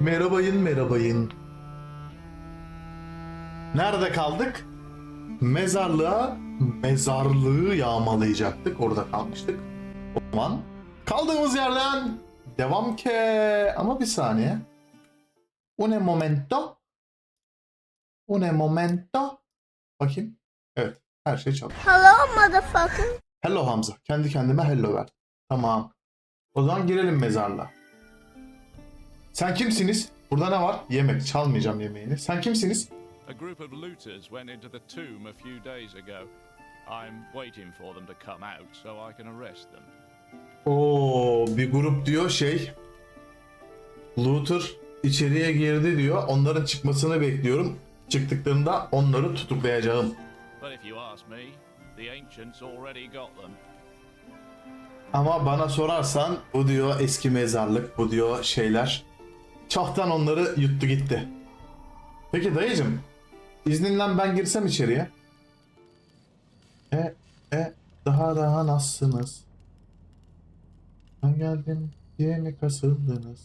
Merhabayın merhabayın. Nerede kaldık? Mezarlığa, mezarlığı yağmalayacaktık. Orada kalmıştık. O zaman kaldığımız yerden devam ke. Ama bir saniye. Un momento. Un momento. Bakayım. Evet. Her şey çalışıyor. Hello, motherfucker. Hello Hamza. Kendi kendime hello ver. Tamam. O zaman girelim mezarlığa. Sen kimsiniz? Burada ne var? Yemek. Çalmayacağım yemeğini. Sen kimsiniz? A group of looters went into the tomb a few days ago. I'm waiting for them to come out so I can arrest them. Oo, bir grup diyor şey. Luther içeriye girdi diyor. Onların çıkmasını bekliyorum. Çıktıklarında onları tutuklayacağım. But if you ask me, the ancients already got them. Ama bana sorarsan bu diyor eski mezarlık, bu diyor şeyler. Çoktan onları yuttu gitti. Peki dayıcım, izninle ben girsem içeriye. E, e, daha daha nasılsınız? Ben geldim diye mi kasıldınız?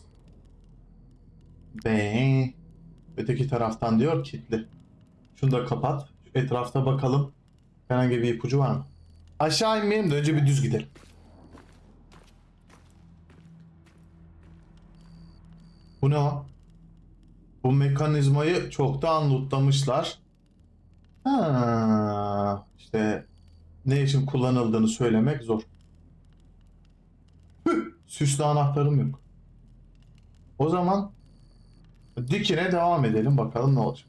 Be. Öteki taraftan diyor kilitli. Şunu da kapat. Etrafta bakalım. Herhangi bir ipucu var mı? Aşağı inmeyelim de önce bir düz gidelim. Bu ne o? Bu mekanizmayı çoktan lootlamışlar. Ha, işte ne için kullanıldığını söylemek zor. Hüh, süslü anahtarım yok. O zaman dikine devam edelim bakalım ne olacak.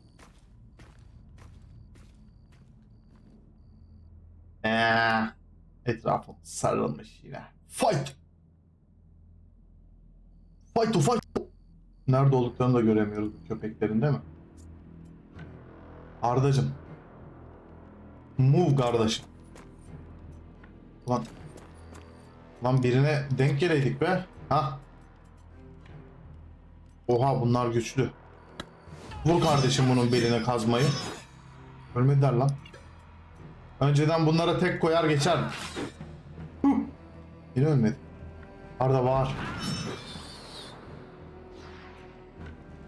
Ee, etrafım sarılmış yine. Fight! Fight to fight! Nerede olduklarını da göremiyoruz bu köpeklerin değil mi? Ardacım. Move kardeşim. Ulan. Lan birine denk geleydik be. Ha. Oha bunlar güçlü. Vur kardeşim bunun beline kazmayı. Ölmediler lan. Önceden bunlara tek koyar geçer. Yine ölmedi. Arda var.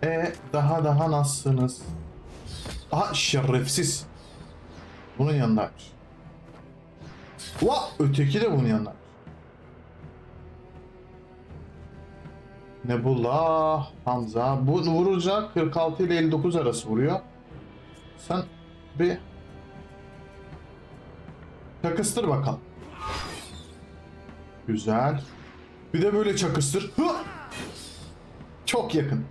E daha daha nasılsınız? Aha şerefsiz. Bunun yanındaymış. Va öteki de bunun yanındaymış. Nebula, Hamza. Bu vuracak 46 ile 59 arası vuruyor. Sen bir çakıştır bakalım. Güzel. Bir de böyle çakıştır. Hı! Çok yakın.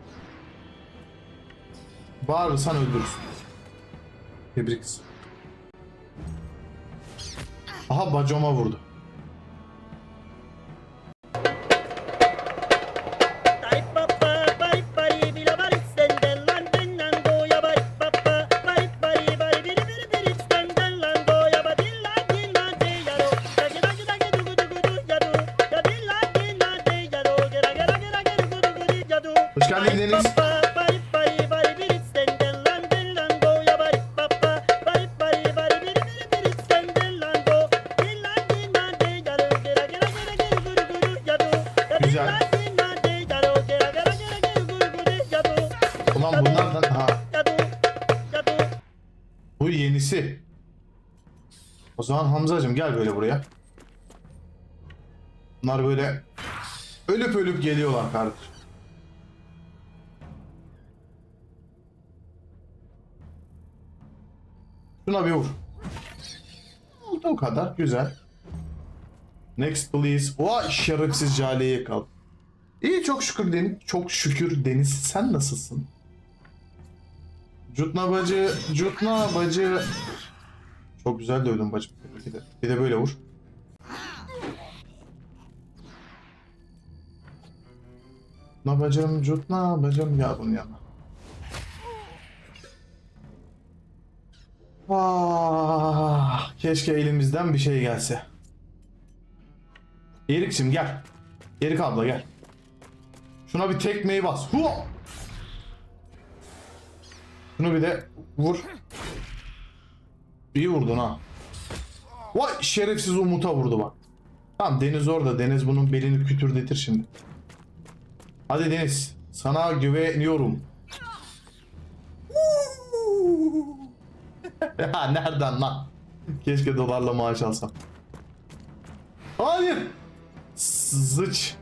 Bağırırsan öldürürsün. Tebrik. Aha bacoma vurdu. Zaman Hamzacım gel böyle buraya. Bunlar böyle ölüp ölüp geliyorlar kardeşim. Şuna bir vur. O kadar. Güzel. Next please. Vay şerefsiz Jale'ye kal. İyi çok şükür Deniz. Çok şükür Deniz. Sen nasılsın? Cutna bacı, cutna bacı. Çok güzel dövdün bacım. Tebrik ederim. Bir de böyle vur. Cutna bacım, cutna bacım. Gel bunun yanına. Ah, keşke elimizden bir şey gelse. Erik'cim gel. Erik abla gel. Şuna bir tekmeyi bas. Hu! Şunu bir de vur. İyi vurdun ha. Vay şerefsiz Umut'a vurdu bak. Tamam Deniz orada. Deniz bunun belini kütürdetir şimdi. Hadi Deniz. Sana güveniyorum. ya nereden lan? Keşke dolarla maaş alsam. Hayır. Zıç.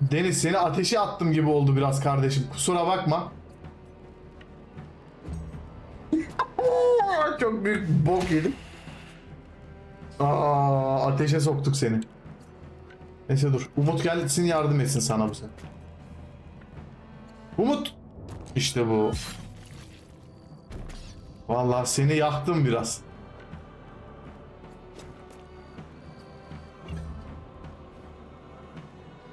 Deniz seni ateşe attım gibi oldu biraz kardeşim. Kusura bakma. Çok büyük bok yedim. Aa, ateşe soktuk seni. Neyse dur. Umut gelsin yardım etsin sana bu sefer. Umut. İşte bu. Vallahi seni yaktım biraz.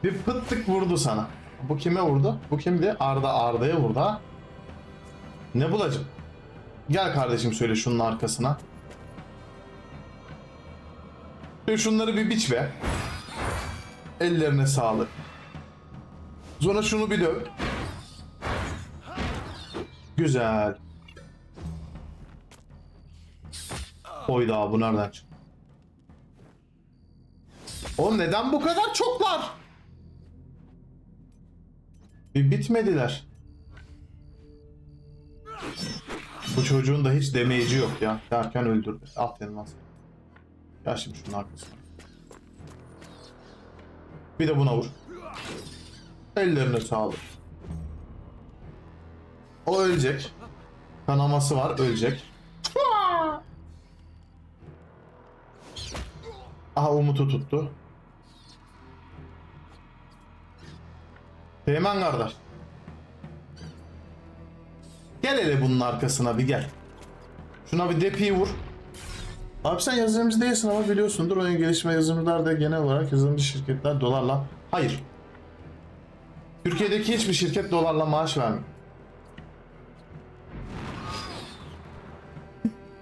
Bir pıttık vurdu sana. Bu kime vurdu? Bu kimdi? Arda Arda'ya vurdu ha. Ne bulacağım? Gel kardeşim söyle şunun arkasına. Şunları bir biç be. Ellerine sağlık. Sonra şunu bir döv. Güzel. Oy daha bu nereden çıktı? Oğlum neden bu kadar çoklar? Bir bitmediler. Bu çocuğun da hiç demeyici yok ya. Derken öldürdü. Aferin lan. Gel şimdi şunun arkasına. Bir de buna vur. Ellerine sağlık. O ölecek. Kanaması var, ölecek. Aha Umut'u tuttu. Teğmen kardeş. Gel hele bunun arkasına bir gel. Şuna bir depiyi vur. Abi sen yazılımcı değilsin ama biliyorsundur oyun gelişme yazılımcılar da genel olarak yazılımcı şirketler dolarla. Hayır. Türkiye'deki hiçbir şirket dolarla maaş vermiyor.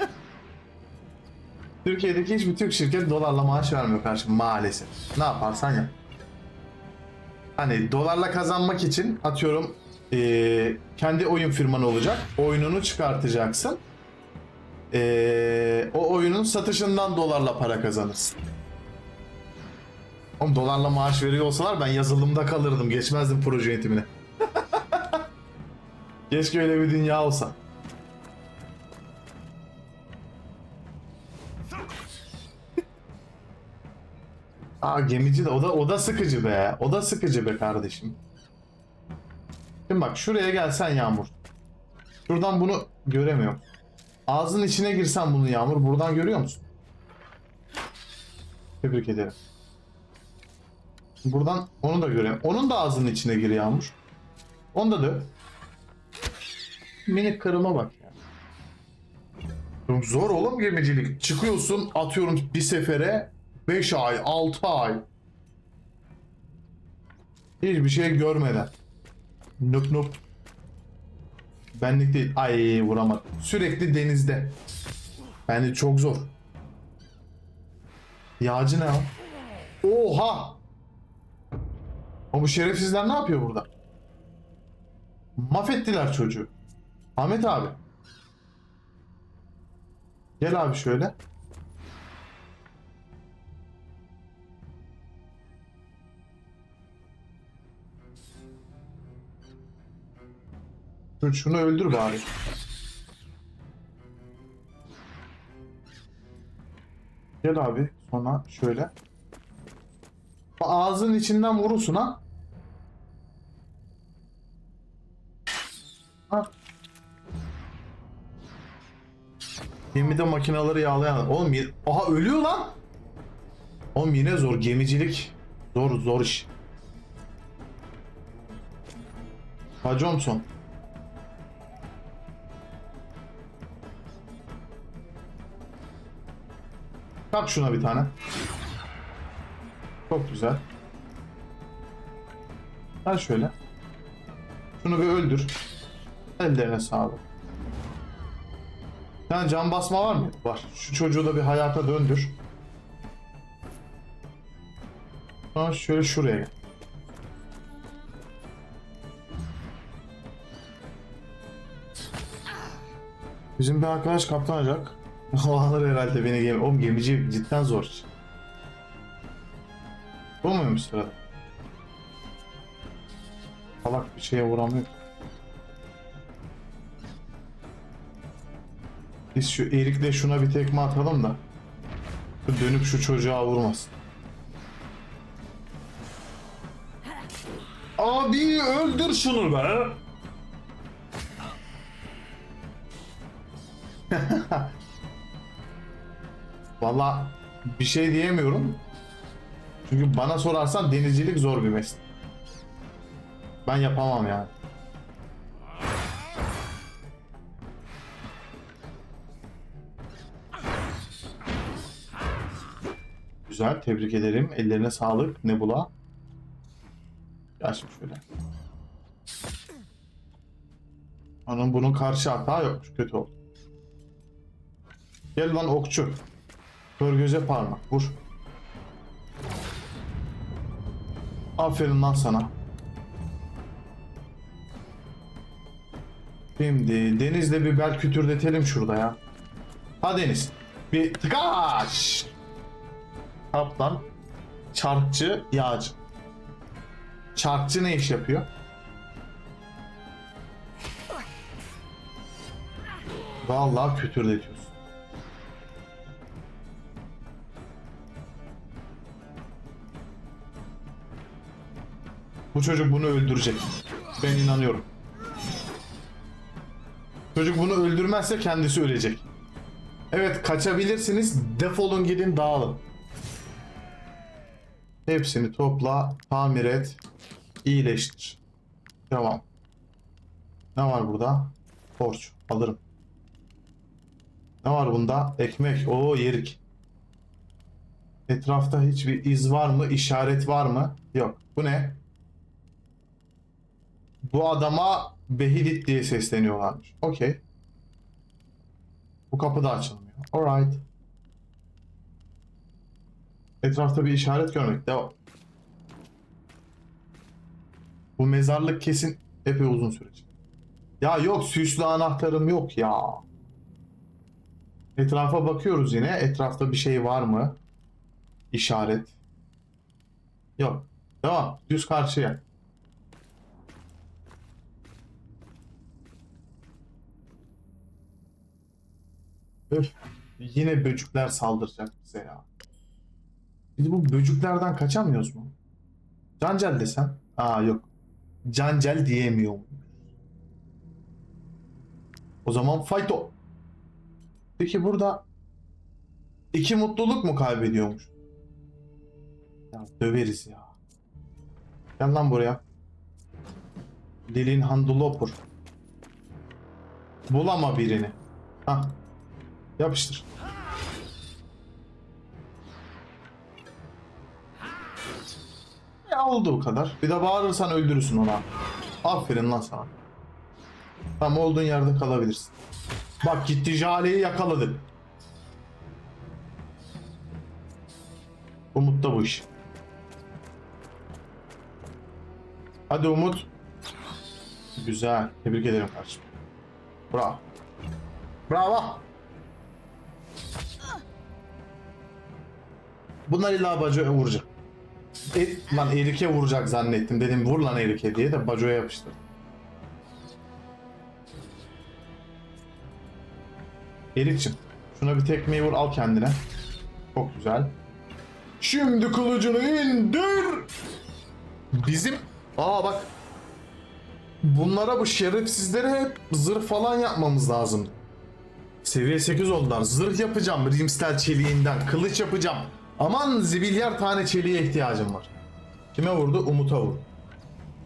Türkiye'deki hiçbir Türk şirket dolarla maaş vermiyor kardeşim maalesef. Ne yaparsan yap. Hani dolarla kazanmak için atıyorum eee, kendi oyun firman olacak. Oyununu çıkartacaksın. Eee, o oyunun satışından dolarla para kazanırsın. Oğlum dolarla maaş veriyor olsalar ben yazılımda kalırdım. Geçmezdim proje yönetimine. Keşke öyle bir dünya olsa. Aa gemici de o da o da sıkıcı be. O da sıkıcı be kardeşim. Şimdi bak şuraya gelsen Yağmur. Şuradan bunu göremiyorum. Ağzının içine girsen bunu Yağmur buradan görüyor musun? Tebrik ederim. Buradan onu da göreyim. Onun da ağzının içine gir Yağmur. Onu da döv. Minik kırıma bak ya. Zor oğlum gemicilik. Çıkıyorsun atıyorum bir sefere 5 ay 6 ay. Hiçbir şey görmeden. Nup nup. Benlik değil. Ay vuramadım. Sürekli denizde. Yani çok zor. Yağcı ne o? Oha! O bu şerefsizler ne yapıyor burada? Mahvettiler çocuğu. Ahmet abi. Gel abi şöyle. Dur şunu öldür bari. Gel abi sonra şöyle. Ağzının içinden vurursun ha. Ha. Gemide makinaları yağlayan. Oğlum Aha ölüyor lan. Oğlum yine zor gemicilik. Zor zor iş. Ha Johnson. Tak şuna bir tane. Çok güzel. Gel şöyle. Şunu bir öldür. Ellerine sağlık. Bir tane can basma var mı? Var. Şu çocuğu da bir hayata döndür. Sonra şöyle şuraya. Bizim bir arkadaş kaptan olacak. O alır herhalde beni gemi. Oğlum gemici cidden zor. Bu muymuş sırada? Salak bir şeye vuramıyor. Biz şu Erik'le şuna bir tekme atalım da. Dönüp şu çocuğa vurmasın. Abi öldür şunu be. Valla bir şey diyemiyorum. Çünkü bana sorarsan denizcilik zor bir meslek. Ben yapamam yani. Güzel, tebrik ederim. Ellerine sağlık Nebula. Şimdi şöyle. Onun bunun karşı hata yokmuş. Kötü oldu. Gel lan okçu. Kör göze parmak. Vur. Aferin lan sana. Şimdi Deniz'le bir bel kütürdetelim şurada ya. Ha Deniz. Bir tıkaş. Kaptan. Çarkçı, yağcı. Çarkçı ne iş yapıyor? Vallahi kütürdetiyorsun. Bu çocuk bunu öldürecek. Ben inanıyorum. Çocuk bunu öldürmezse kendisi ölecek. Evet kaçabilirsiniz. Defolun gidin dağılın. Hepsini topla, tamir et, iyileştir. Devam. Ne var burada? Borç. Alırım. Ne var bunda? Ekmek. Oo yerik. Etrafta hiçbir iz var mı? İşaret var mı? Yok. Bu ne? Bu adama Behidit diye sesleniyorlarmış. Okey. Bu kapı da açılmıyor. Alright. Etrafta bir işaret görmek. Devam. Bu mezarlık kesin epey uzun sürecek. Ya yok süslü anahtarım yok ya. Etrafa bakıyoruz yine. Etrafta bir şey var mı? İşaret. Yok. Devam. Düz karşıya. Öf. Yine böcükler saldıracak bize ya. Biz bu böcüklerden kaçamıyoruz mu? Cancel desem. Aa yok. Cancel diyemiyor? O zaman fight o. Peki burada iki mutluluk mu kaybediyormuş? Ya döveriz ya. Gel lan buraya. Lilin Handulopur. Bulama birini. Hah. Yapıştır. Ya oldu bu kadar. Bir de bağırırsan öldürürsün ona. Aferin lan sana. Tam olduğun yerde kalabilirsin. Bak gitti Jale'yi yakaladı. Umut da bu iş. Hadi Umut. Güzel. Tebrik ederim kardeşim. Bravo. Bravo. Bunlar illa Baco'ya vuracak. E, lan Erik'e vuracak zannettim. Dedim vur lan Erik'e diye de Baco'ya yapıştı. Erik'cim şuna bir tekmeyi vur al kendine. Çok güzel. Şimdi kılıcını indir. Bizim... Aa bak. Bunlara bu şerefsizlere hep zırh falan yapmamız lazım. Seviye 8 oldular. Zırh yapacağım Rimstel çeliğinden. Kılıç yapacağım. Aman zibilyar tane çeliğe ihtiyacım var. Kime vurdu? Umut'a vurdu.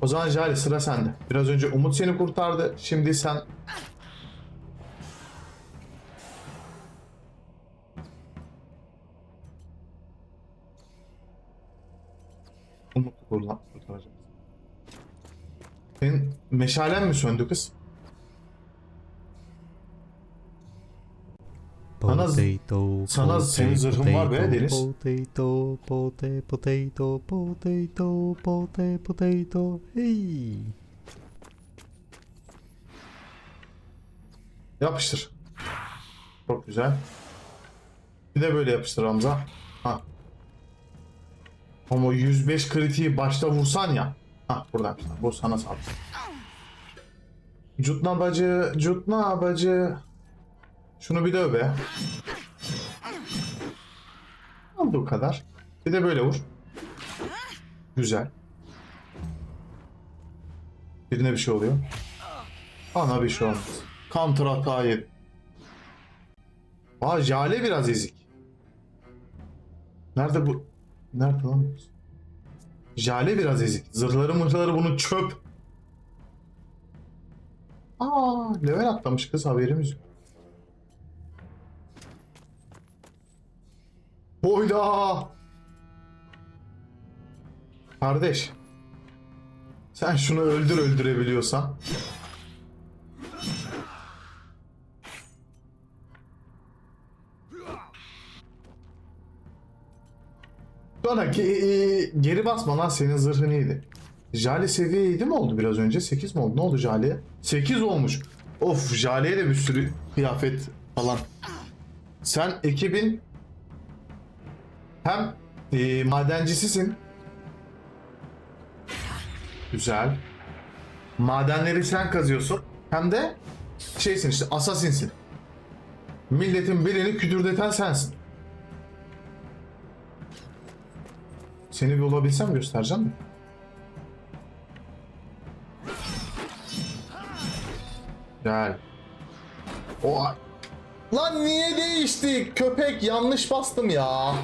O zaman Jale sıra sende. Biraz önce Umut seni kurtardı. Şimdi sen... Umut'u kurtaracağız. Senin meşalen mi söndü kız? Sana- Potato, sana senin zırhın var be, Deniz. Potato, potato, potato, potato, potato, potato, hey. Yapıştır. Çok güzel. Bir de böyle yapıştır Hamza. Ha. Ama 105 kritiği başta vursan ya. Hah buradaymış. lan. Bu sana saldırı. Cutna bacı, cutna bacı. Şunu bir döv be. Olduğu kadar. Bir de böyle vur. Güzel. Birine bir şey oluyor. Bana bir şey olmaz. Counter hata. Aa Jale biraz ezik. Nerede bu? Nerede lan? Jale biraz ezik. Zırhları mırhları bunun çöp. Aa level atlamış kız haberimiz yok. Boyda. Kardeş. Sen şunu öldür öldürebiliyorsan. Sonraki e, e, geri basma lan senin zırhın iyiydi. Jale seviye 7 mi oldu biraz önce? 8 mi oldu? Ne oldu Jale'ye? 8 olmuş. Of Jale'ye de bir sürü kıyafet falan. Sen ekibin hem e, madencisisin. Güzel. Madenleri sen kazıyorsun. Hem de şeysin işte asasinsin. Milletin belini küdürdeten sensin. Seni bir bulabilsem göstereceğim mi? Gel. O Lan niye değişti? Köpek yanlış bastım ya.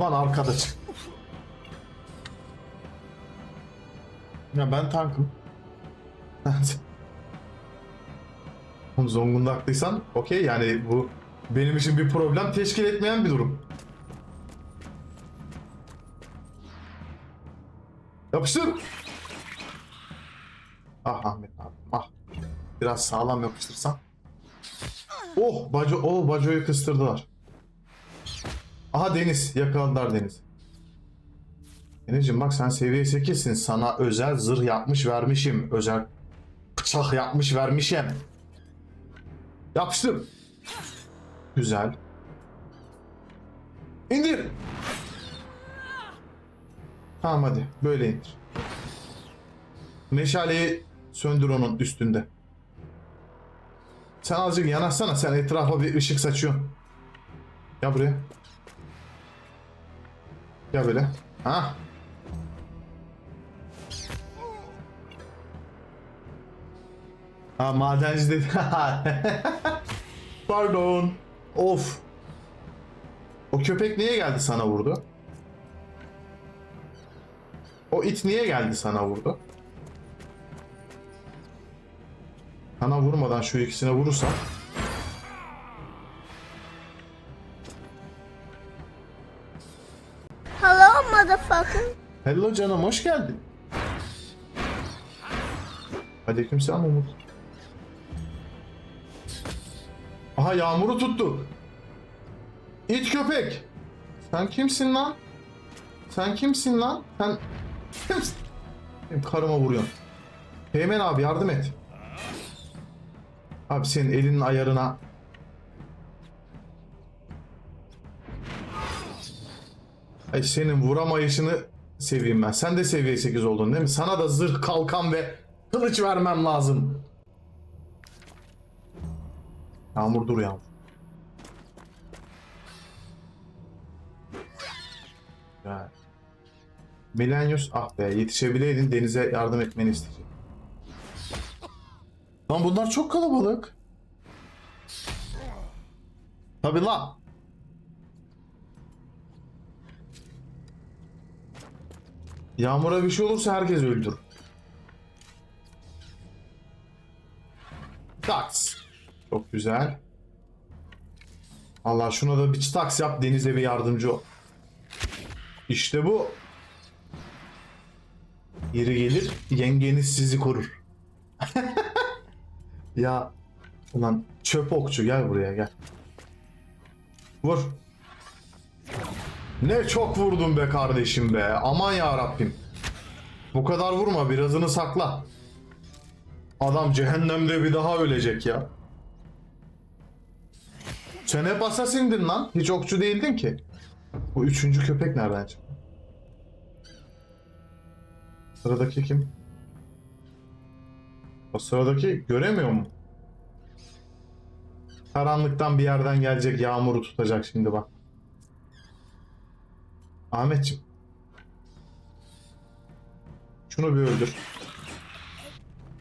Lan arkada çık. Ya ben tankım. Oğlum Zongundaklıysan okey yani bu benim için bir problem teşkil etmeyen bir durum. Yapıştır. Ah Ahmet abi ah. Biraz sağlam yapıştırsam. Oh Baco, oh Baco'yu kıstırdılar. Aha Deniz yakaladılar Deniz. Denizciğim bak sen seviye 8'sin sana özel zırh yapmış vermişim. Özel bıçak yapmış vermişim. Yapıştır. Güzel. İndir. Tamam hadi böyle indir. Meşaleyi söndür onun üstünde. Sen azıcık yanaşsana sen etrafa bir ışık saçıyorsun. Gel buraya. Gel böyle. Ha? Ha madenci dedi. Pardon. Of. O köpek niye geldi sana vurdu? O it niye geldi sana vurdu? Sana vurmadan şu ikisine vurursam. Motherfucker. Hello canım hoş geldin. Aleykümselam Umut. Aha yağmuru tuttu. İt köpek. Sen kimsin lan? Sen kimsin lan? Sen kimsin? Karıma vuruyorsun. Teğmen abi yardım et. Abi senin elinin ayarına Ay senin vuramayışını seveyim ben. Sen de seviye 8 oldun değil mi? Sana da zırh, kalkan ve kılıç vermem lazım. Yağmur dur yağmur. Güzel. Milenius ah be yetişebileydin denize yardım etmeni isteyecek. Lan bunlar çok kalabalık. Tabi lan. Yağmura bir şey olursa herkes öldür. Tax. Çok güzel. Allah şuna da bir tax yap denize bir yardımcı ol. İşte bu. Yeri gelir yengeniz sizi korur. ya ulan çöp okçu gel buraya gel. Vur. Ne çok vurdun be kardeşim be. Aman ya Rabbim. Bu kadar vurma birazını sakla. Adam cehennemde bir daha ölecek ya. Sen hep asasindin lan. Hiç okçu değildin ki. Bu üçüncü köpek nereden çıktı? Sıradaki kim? O sıradaki göremiyor mu? Karanlıktan bir yerden gelecek yağmuru tutacak şimdi bak. Ahmetciğim. Şunu bir öldür.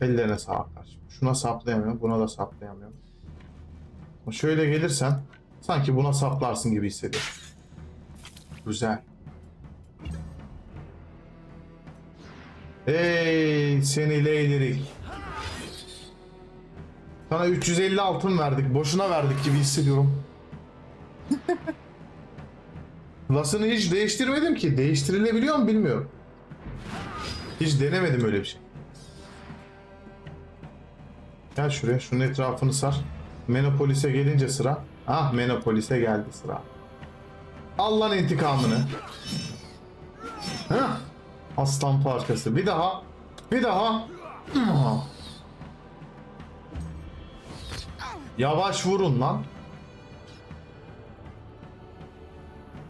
Ellerine sağlık kardeşim. Şuna saplayamıyorum, buna da saplayamıyorum. Ama Şöyle gelirsen sanki buna saplarsın gibi hissediyorum. Güzel. Hey seni leylerik. Sana 350 altın verdik. Boşuna verdik gibi hissediyorum. Klasını hiç değiştirmedim ki. Değiştirilebiliyor mu bilmiyorum. Hiç denemedim öyle bir şey. Gel şuraya. Şunun etrafını sar. Menopolis'e gelince sıra. Ah Menopolis'e geldi sıra. Allah'ın intikamını. Hah. Aslan parçası. Bir daha. Bir daha. Ah. Yavaş vurun lan.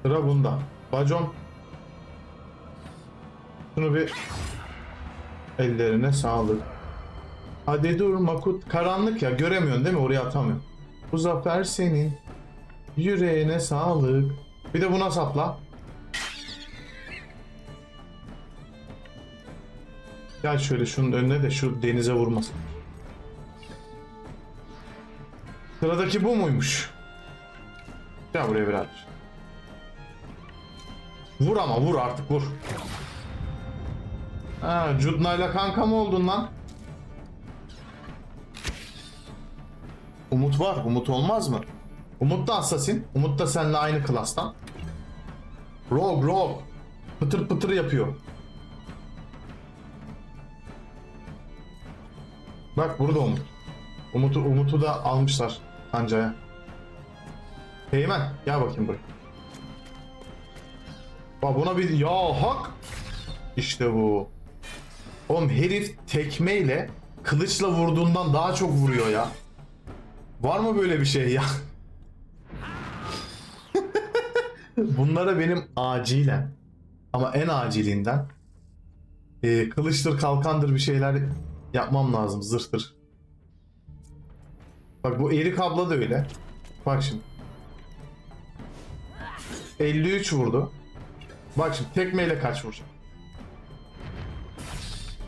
Sıra bunda. Bacon. Şunu bir ellerine sağlık. Hadi dur Makut. Karanlık ya göremiyorsun değil mi? Oraya atamıyorum. Bu zafer senin. Yüreğine sağlık. Bir de buna sapla. Gel şöyle şunun önüne de şu denize vurmasın. Sıradaki bu muymuş? Gel buraya birader. Vur ama vur artık vur. Ha, Cudna'yla kanka mı oldun lan? Umut var. Umut olmaz mı? Umut da assassin. Umut da seninle aynı klastan. Rogue rogue. Pıtır pıtır yapıyor. Bak burada Umut. Umut'u Umut'u da almışlar kancaya. Heymen gel bakayım buraya. Bak buna bir ya hak. İşte bu. Oğlum herif tekmeyle kılıçla vurduğundan daha çok vuruyor ya. Var mı böyle bir şey ya? Bunlara benim acilen ama en acilinden e, kılıçtır kalkandır bir şeyler yapmam lazım zırhtır. Bak bu Erik abla da öyle. Bak şimdi. 53 vurdu. Bak şimdi tekmeyle kaç vuracak?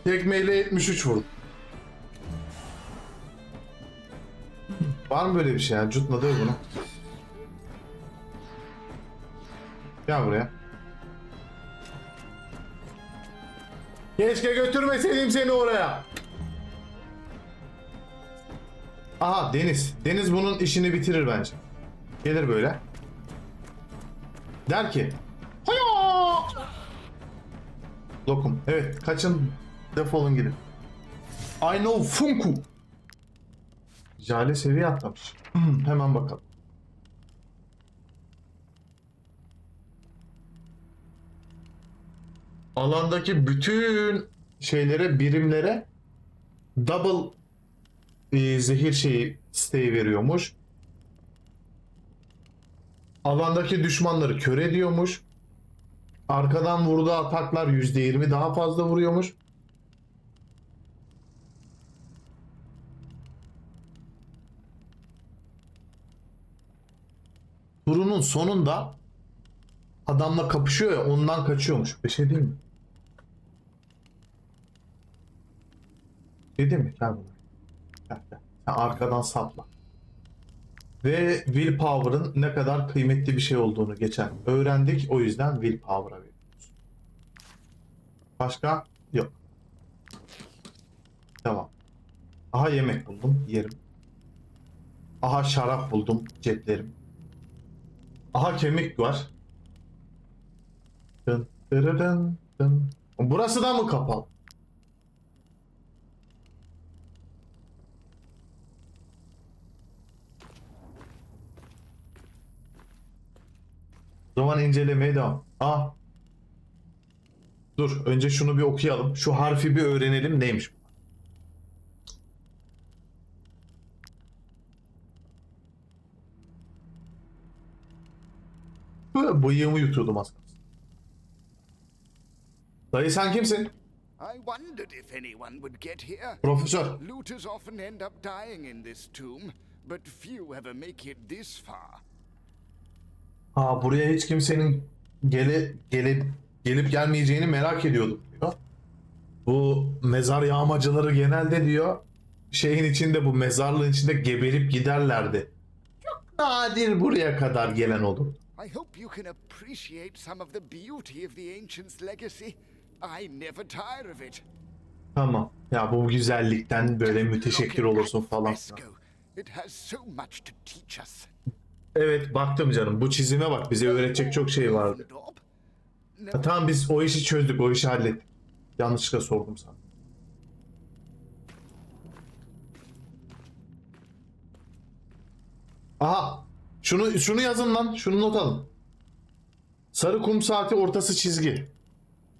Tekmeyle 73 vurdu. Var mı böyle bir şey ya? Cutma döv bunu. Gel buraya. Keşke götürmeseydim seni oraya. Aha Deniz. Deniz bunun işini bitirir bence. Gelir böyle. Der ki. Lokum. Evet kaçın. Defolun gidin. I know Funku. Jale seviye atlamış. Hemen bakalım. Alandaki bütün şeylere, birimlere double e, zehir şeyi isteği veriyormuş. Alandaki düşmanları kör ediyormuş. Arkadan vurduğu ataklar %20 daha fazla vuruyormuş. Turunun sonunda adamla kapışıyor ya ondan kaçıyormuş. Bir şey değil mi? Dedi mi? Gel buraya. Gel, gel. Arkadan sapla. Ve willpower'ın ne kadar kıymetli bir şey olduğunu geçen öğrendik. O yüzden willpower'a veriyoruz. Başka? Yok. Devam. Aha yemek buldum. Yerim. Aha şarap buldum. Ceplerim. Aha kemik var. Dın, dırırın, dın. Burası da mı kapalı? Zaman incelemeye devam. Aa. Dur önce şunu bir okuyalım. Şu harfi bir öğrenelim neymiş bu. bıyığımı yutuyordum az kalsın. Dayı sen kimsin? I wondered if anyone would get here. Profesör. Looters often end up dying in this tomb, but few ever make it this far. Ha buraya hiç kimsenin gele, gele, gelip gelmeyeceğini merak ediyordum diyor. Bu mezar yağmacıları genelde diyor şeyin içinde bu mezarlığın içinde geberip giderlerdi. Çok nadir buraya kadar gelen olur. I hope you can appreciate some of the beauty of the ancients' legacy. I never tire of it. Tamam. Ya bu güzellikten böyle müteşekkir olursun falan. It has so much to teach us. Evet baktım canım. Bu çizime bak. Bize öğretecek çok şey vardı. Ha, tamam biz o işi çözdük. O işi hallettik. Yanlışlıkla sordum sana. Aha. Şunu şunu yazın lan. Şunu not alın. Sarı kum saati ortası çizgi.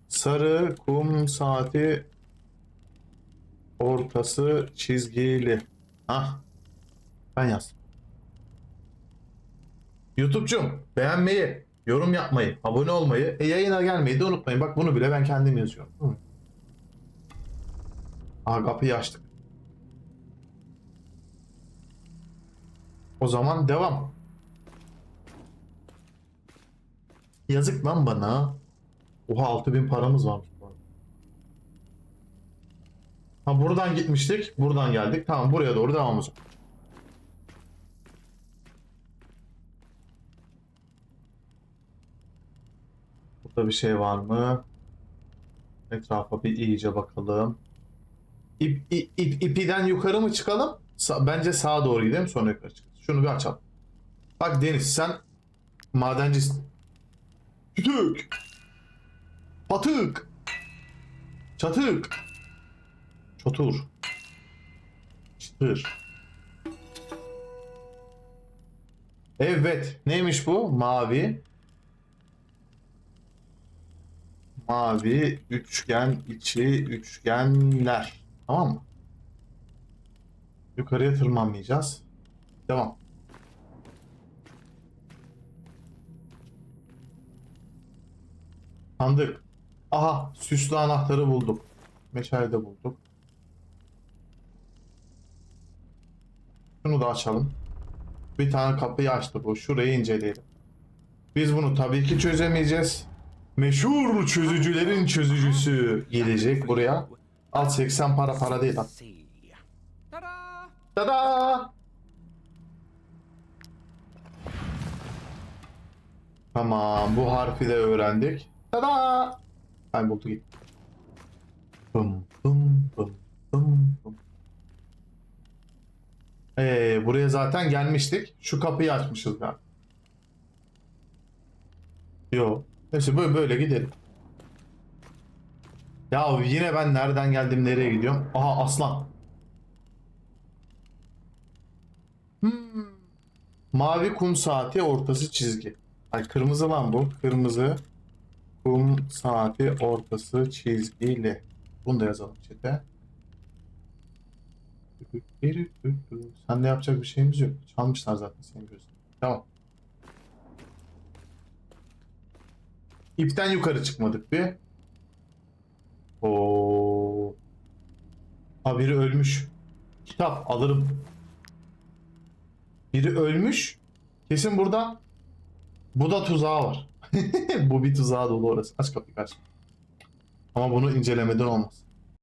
Sarı kum saati ortası çizgili. Ah. Ben yazdım. YouTube'cum beğenmeyi, yorum yapmayı, abone olmayı, e, yayına gelmeyi de unutmayın. Bak bunu bile ben kendim yazıyorum. Hı. Aha kapıyı açtık. O zaman devam. Yazık lan bana. Oha 6000 paramız varmış. Ha buradan gitmiştik. Buradan geldik. Tamam buraya doğru devam o Burada bir şey var mı? Etrafa bir iyice bakalım. İp, ip, ip- ipiden yukarı mı çıkalım? Sa- bence sağa doğru gidelim sonra yukarı çıkalım. Şunu bir açalım. Bak Deniz sen madencisin. Kütük. Patık. Çatık. Çotur. Çıtır. Evet. Neymiş bu? Mavi. Mavi üçgen içi üçgenler. Tamam mı? Yukarıya tırmanmayacağız. Devam. Sandık. Aha süslü anahtarı bulduk. Meşale de bulduk. Şunu da açalım. Bir tane kapıyı açtı bu. Şurayı inceleyelim. Biz bunu tabii ki çözemeyeceğiz. Meşhur çözücülerin çözücüsü gelecek buraya. Al 80 para para değil lan. Tada! Tamam bu harfi de öğrendik. Tada! Kayboldu gitti. Bum bum bum bum bum. Ee, buraya zaten gelmiştik. Şu kapıyı açmışız galiba. Yo. Neyse böyle böyle gidelim. Ya yine ben nereden geldim nereye gidiyorum? Aha aslan. Hmm. Mavi kum saati ortası çizgi. Ay kırmızı lan bu. Kırmızı kum saati ortası çizgili. Bunu da yazalım çete. Sen de yapacak bir şeyimiz yok. Çalmışlar zaten senin gözün. Tamam. İpten yukarı çıkmadık bir. Oo. Ha biri ölmüş. Kitap alırım. Biri ölmüş. Kesin burada bu da tuzağı var. bu bir tuzağa dolu orası. Aç kapıyı kaç. Ama bunu incelemeden olmaz.